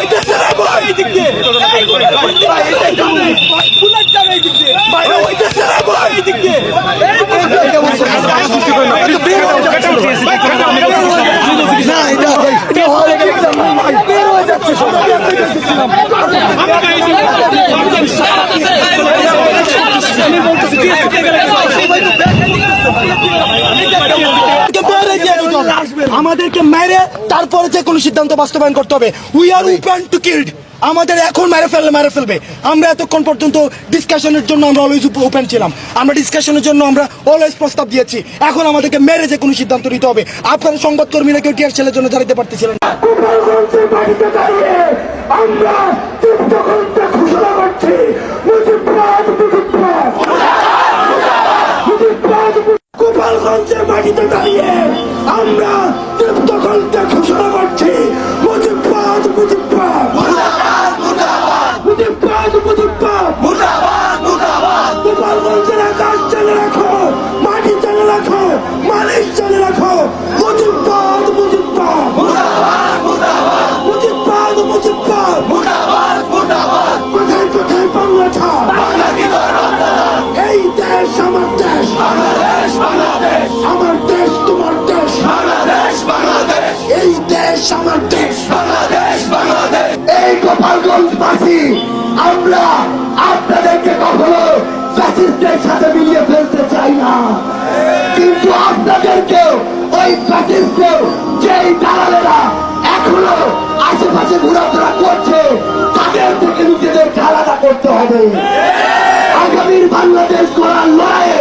হইতেছে না ভাই। ভাই এদিক দিয়ে। ভাই হইতেছে না ভাই এদিক দিয়ে। আমাদেরকে মেরে তারপরে যে কোনো সিদ্ধান্ত বাস্তবায়ন করতে হবে। We are open to killed আমাদের এখন মেরে ফেললে মেরে ফেলবে। আমরা এতক্ষণ পর্যন্ত ডিসকাশনের জন্য আমরা অলওয়েজ ওপেন ছিলাম। আমরা ডিসকাশনের জন্য আমরা অলওয়েজ প্রস্তাব দিয়েছি। এখন আমাদেরকে মেরে যে কোনো সিদ্ধান্ত নিতে হবে। আপনারা সংবাদকর্মীরা কেউ টিয়ার ছেলের জন্য দাঁড়াতে পারতেছিলেন? আমরা ঘোষণা করছি। গোপালগঞ্জের মাটিতে দাঁড়িয়ে। আমরা দেশ আমার দেশ এই গোপালগঞ্জবাসী, আমরা আপনাদেরকে কখনো ফ্যাসিস্টের সাথে মিলিয়ে ফেলতে চাই না। কিন্তু আপনাদেরকেও, ওই ফ্যাসিস্টেও যেই দালালেরা এখনও আশেপাশে ঘোরাফেরা করছে, তাদের থেকে নিজেদেরকে আলাদা করতে হবে। আগামীর বাংলাদেশ করার লড়াইয়ে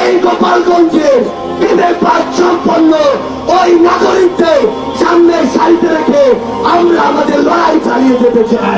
এই গোপালগঞ্জের বিবেকবাদ সম্পন্ন ওই নাগরিকদের সারিতে রেখে আমরা আমাদের লড়াই চালিয়ে যেতে চাই।